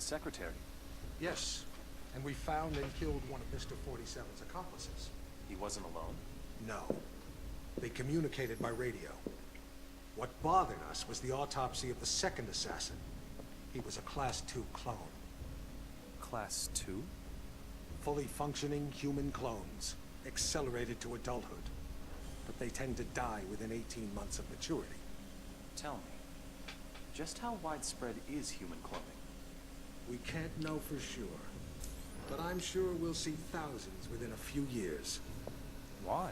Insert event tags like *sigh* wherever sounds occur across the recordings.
his secretary. Yes, and we found and killed one of Mr. 47's accomplices. He wasn't alone. No. They communicated by radio. What bothered us was the autopsy of the second assassin. He was a Class II clone. Class 2? Fully functioning human clones, accelerated to adulthood. But they tend to die within 18 months of maturity. Tell me, just how widespread is human cloning? We can't know for sure. But I'm sure we'll see thousands within a few years. Why?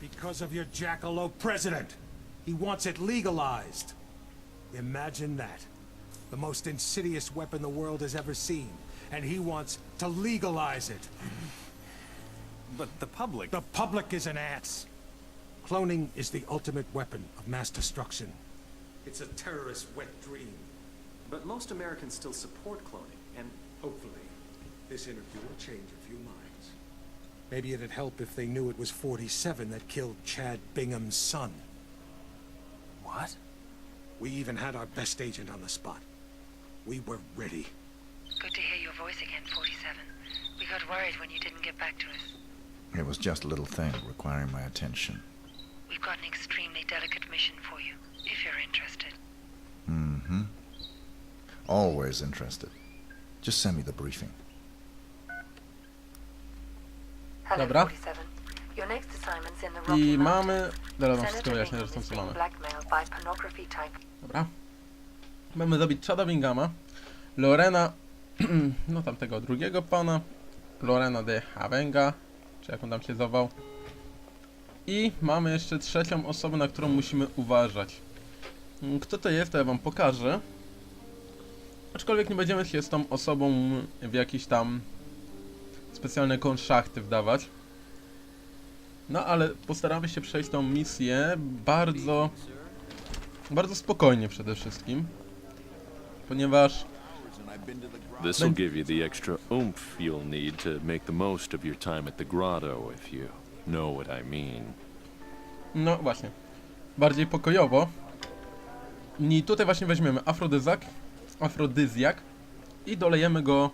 Because of your jackalope president. He wants it legalized. Imagine that. The most insidious weapon the world has ever seen. And he wants to legalize it. But the public... The public is an ass. Cloning is the ultimate weapon of mass destruction. It's a terrorist's wet dream. But most Americans still support cloning, and Hopefully, this interview will change a few minds. Maybe it'd help if they knew it was 47 that killed Chad Bingham's son. what? We even had our best agent on the spot. We were ready. Good to hear your voice again, 47. We got worried when you didn't get back to us. It was just a little thing requiring my attention. We've got an extremely delicate mission for you, if you're interested. Always interested. Just send me the briefing. Hello, Dobra. 47. Your next assignment's in the Rocky I Mountains. mamy... Zaraz wam wszystko Senator wyjaśnię, zresztą is co being mamy. blackmailed by pornography type Dobra. Mamy zabić Chada Bingama, Lorena, *clears throat* no tamtego drugiego pana, Lorena de Havenga, czy jak on tam się zował. I mamy jeszcze trzecią osobę, na którą musimy uważać. Mm, Kto to jest, to ja wam pokażę. Aczkolwiek nie będziemy się z tą osobą w jakieś tam specjalne konszachty wdawać. No ale postaramy się przejść tą misję bardzo bardzo spokojnie przede wszystkim. Ponieważ This will give you the extra oomph you'll need to make the most of your time at the grotto, if you know what I mean. No właśnie. Bardziej pokojowo. I tutaj właśnie weźmiemy afrodyzak, afrodyzjak i dolejemy go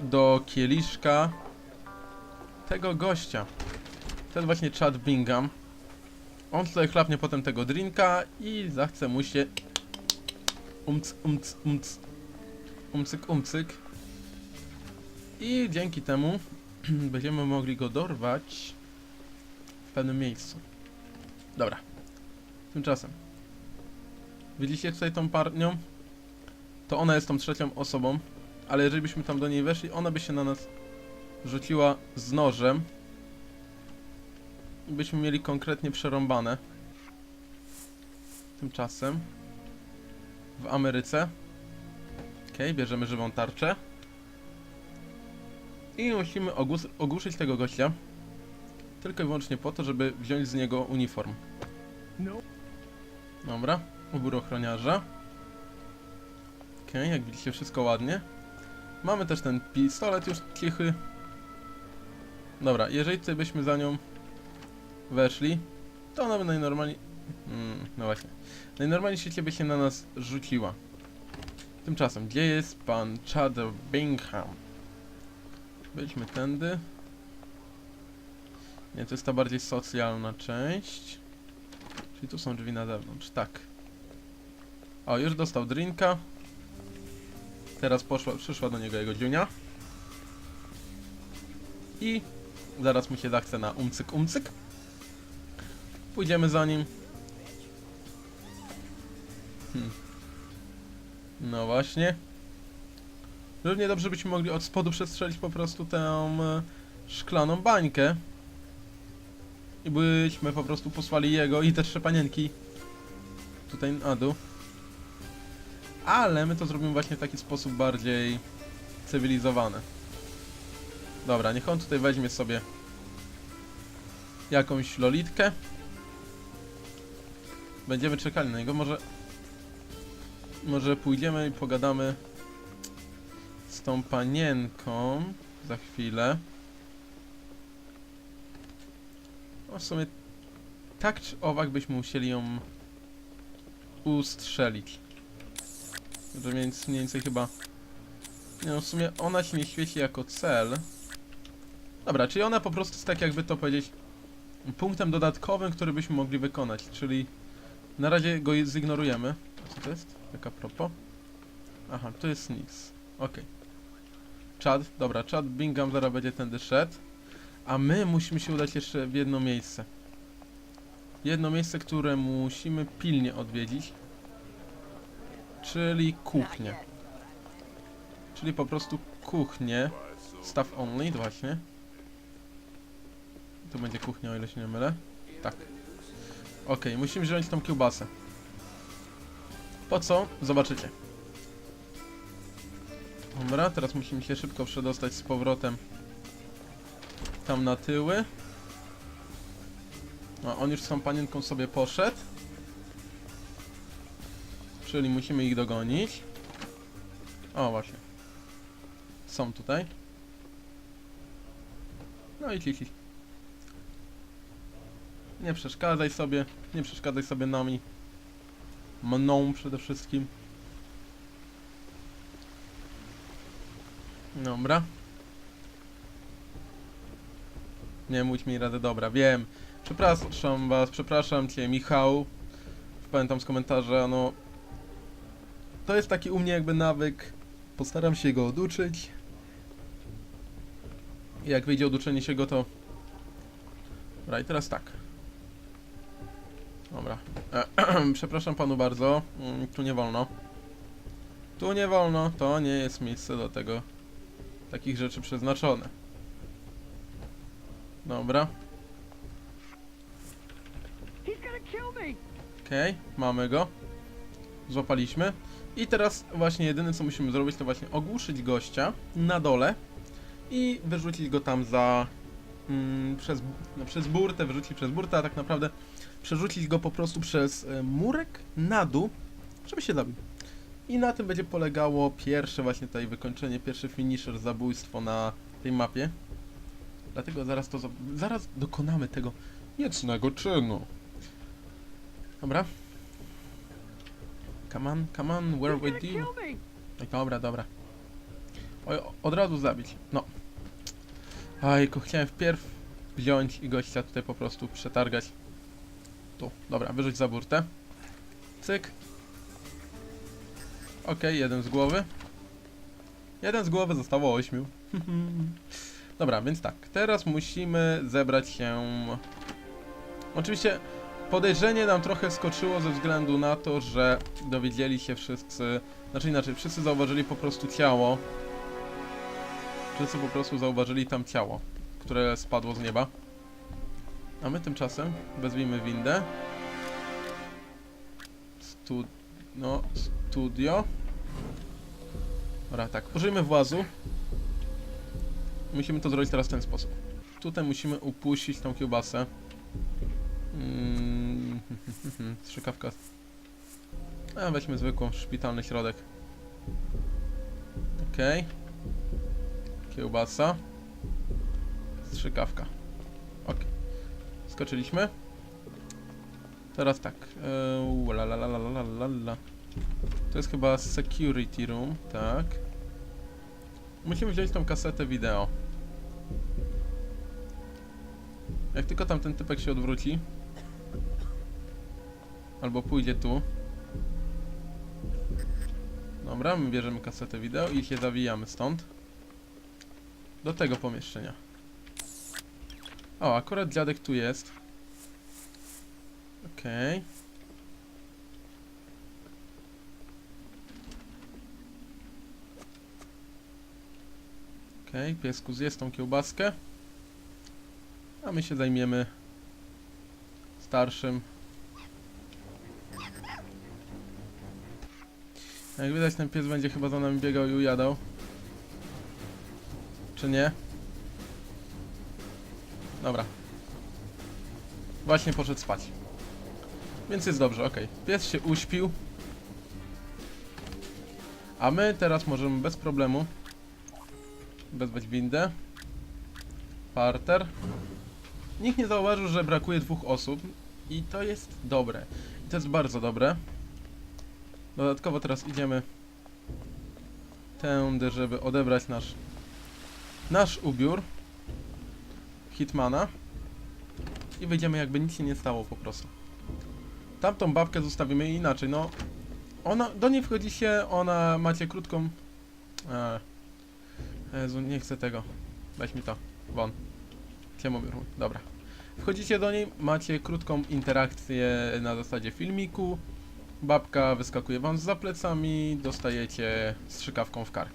do kieliszka tego gościa. Jest właśnie Chad Bingham. On tutaj chlapnie potem tego drinka i zachce mu się umc, umc, umc, umcyk, umcyk. I dzięki temu *clears throat* będziemy mogli go dorwać w pewnym miejscu. Dobra. Tymczasem. Widzicie tutaj tą parnią? To ona jest tą trzecią osobą, ale jeżeli byśmy tam do niej weszli, ona by się na nas rzuciła z nożem. I byśmy mieli konkretnie przerąbane. Tymczasem w Ameryce. Okej, bierzemy żywą tarczę. I musimy ogłus- ogłuszyć tego gościa. Tylko i wyłącznie po to, żeby wziąć z niego uniform. Dobra, ubór ochroniarza. Okej, jak widzicie wszystko ładnie. Mamy też ten pistolet już cichy. Dobra, jeżeli tutaj byśmy za nią weszli, to ona by najnormalniej... Mm, no właśnie. Najnormalniej świecie by się na nas rzuciła. Tymczasem, gdzie jest pan Chad Bingham? Byliśmy tędy. Nie, to jest ta bardziej socjalna część. Czyli tu są drzwi na zewnątrz, tak. O, już dostał drinka. Teraz poszła, przyszła do niego jego dziunia. I zaraz mu się zachce na umcyk, umcyk. Pójdziemy za nim. Hmm. No właśnie. Równie dobrze byśmy mogli od spodu przestrzelić po prostu tę e, szklaną bańkę. I byśmy po prostu posłali jego i te trzy panienki tutaj na dół. Ale my to zrobimy właśnie w taki sposób bardziej cywilizowany. Dobra, niech on tutaj weźmie sobie jakąś lolitkę. Będziemy czekali na niego. Może może pójdziemy i pogadamy z tą panienką za chwilę. No w sumie tak czy owak byśmy musieli ją ustrzelić. Że więc mniej więcej chyba Nie no, w sumie ona się nie świeci jako cel. Dobra, czyli ona po prostu jest tak jakby to powiedzieć punktem dodatkowym, który byśmy mogli wykonać, czyli na razie go zignorujemy. Co to jest? Tak a propos. Aha, to jest nic. Okej. Chad, dobra, Chad Bingham zaraz będzie tędy szedł. A my musimy się udać jeszcze w jedno miejsce. Jedno miejsce, które musimy pilnie odwiedzić. Czyli kuchnię. Czyli po prostu kuchnię. Staff only, właśnie. Tu będzie kuchnia, o ile się nie mylę. Tak. Okej, musimy wziąć tą kiełbasę. Po co? Zobaczycie. Dobra, teraz musimy się szybko przedostać z powrotem tam na tyły. A on już z tą panienką sobie poszedł. Czyli musimy ich dogonić. O, właśnie. Są tutaj. No i cici. Nie przeszkadzaj sobie. Nie przeszkadzaj sobie nami. Mną przede wszystkim. Dobra. Nie mówź mi rady, dobra, wiem. Przepraszam was, przepraszam cię, Michał. Pamiętam z komentarza, no... To jest taki u mnie jakby nawyk. Postaram się go oduczyć. I jak wyjdzie oduczenie się go, to... Dobra, i teraz tak. Dobra. *clears throat* Przepraszam panu bardzo. Mm, Tu nie wolno. Tu nie wolno. To nie jest miejsce do tego. Takich rzeczy przeznaczone. Dobra. Okej, mamy go. Złapaliśmy. I teraz właśnie jedyne co musimy zrobić to właśnie ogłuszyć gościa na dole i wyrzucić go tam za mm, przez, no, przez burtę, wyrzucić przez burtę, a tak naprawdę przerzucić go po prostu przez e, murek na dół, żeby się zabił. I na tym będzie polegało pierwsze właśnie tutaj wykończenie, pierwszy finisher, zabójstwo na tej mapie. Dlatego zaraz to, za- zaraz dokonamy tego niecnego czynu. Dobra. Come on, come on, where with you? Oj, dobra, dobra. O- od razu zabić. No. Ajku, chciałem wpierw wziąć i gościa tutaj po prostu przetargać. Tu, dobra, wyrzuć za burtę. Cyk. Okej, jeden z głowy. Jeden z głowy, zostało ośmiu. *laughs* Dobra, więc tak, teraz musimy zebrać się... Oczywiście podejrzenie nam trochę skoczyło ze względu na to, że dowiedzieli się wszyscy... Znaczy inaczej, wszyscy zauważyli po prostu ciało. Wszyscy po prostu zauważyli tam ciało, które spadło z nieba. A my tymczasem wezwijmy windę. Stu... No, studio. Dobra, tak, użyjmy włazu. Musimy to zrobić teraz w ten sposób. Tutaj musimy upuścić tą kiełbasę. Mm, strzykawka. A weźmy zwykłą, szpitalny środek. Okej. Kiełbasa. Strzykawka. Ok. Skoczyliśmy. Teraz tak. Eee, la la la la la la. To jest chyba security room, tak. Musimy wziąć tą kasetę wideo. Jak tylko tam ten typek się odwróci Albo pójdzie tu. Dobra, my bierzemy kasetę wideo i się zawijamy stąd. Do tego pomieszczenia. O, akurat dziadek tu jest. Okej. Okej, piesku zjedz tą kiełbaskę. A my się zajmiemy starszym. Jak widać ten pies będzie chyba za nami biegał i ujadał. Czy nie? Dobra. Właśnie poszedł spać. Więc jest dobrze, okej. Pies się uśpił. A my teraz możemy bez problemu wezwać windę. Parter. Nikt nie zauważył, że brakuje dwóch osób i to jest dobre. I to jest bardzo dobre. Dodatkowo teraz idziemy tędy, żeby odebrać nasz nasz ubiór Hitmana i wyjdziemy jakby nic się nie stało po prostu. Tamtą babkę zostawimy inaczej, no. Ona, do niej wchodzi się, ona macie krótką e, Jezu, nie chcę tego. Weź mi to, won. Chuj, dobra. Wchodzicie do niej, macie krótką interakcję na zasadzie filmiku Babka wyskakuje wam za plecami, dostajecie strzykawką w kark.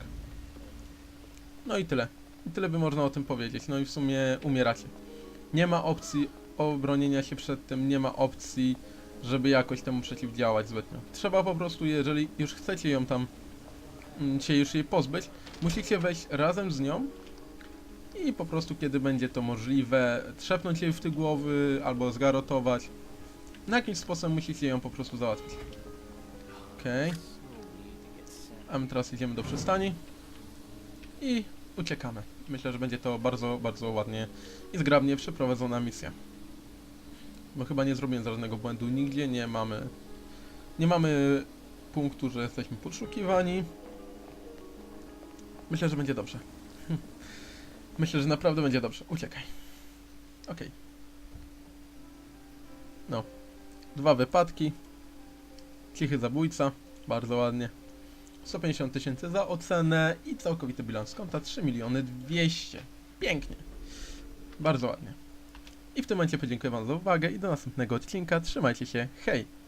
No i tyle. I tyle by można o tym powiedzieć. No i w sumie umieracie. Nie ma opcji obronienia się przed tym, nie ma opcji, żeby jakoś temu przeciwdziałać zbytnio. Trzeba po prostu, jeżeli już chcecie ją tam mm, się już jej pozbyć, musicie wejść razem z nią i po prostu kiedy będzie to możliwe, trzepnąć jej w ty głowy albo zgarotować. Na jakiś sposób musicie ją po prostu załatwić. Okej. A my teraz idziemy do przystani. I uciekamy. Myślę, że będzie to bardzo, bardzo ładnie i zgrabnie przeprowadzona misja. Bo chyba nie zrobiłem żadnego błędu nigdzie, nie mamy... Nie mamy punktu, że jesteśmy poszukiwani. Myślę, że będzie dobrze. *laughs* Myślę, że naprawdę będzie dobrze. Uciekaj. Okej. No. Dwa wypadki. Cichy zabójca. Bardzo ładnie. 150 tysięcy za ocenę i całkowity bilans konta 3 miliony 200. Pięknie. Bardzo ładnie. I w tym momencie podziękuję Wam za uwagę i do następnego odcinka. Trzymajcie się. Hej!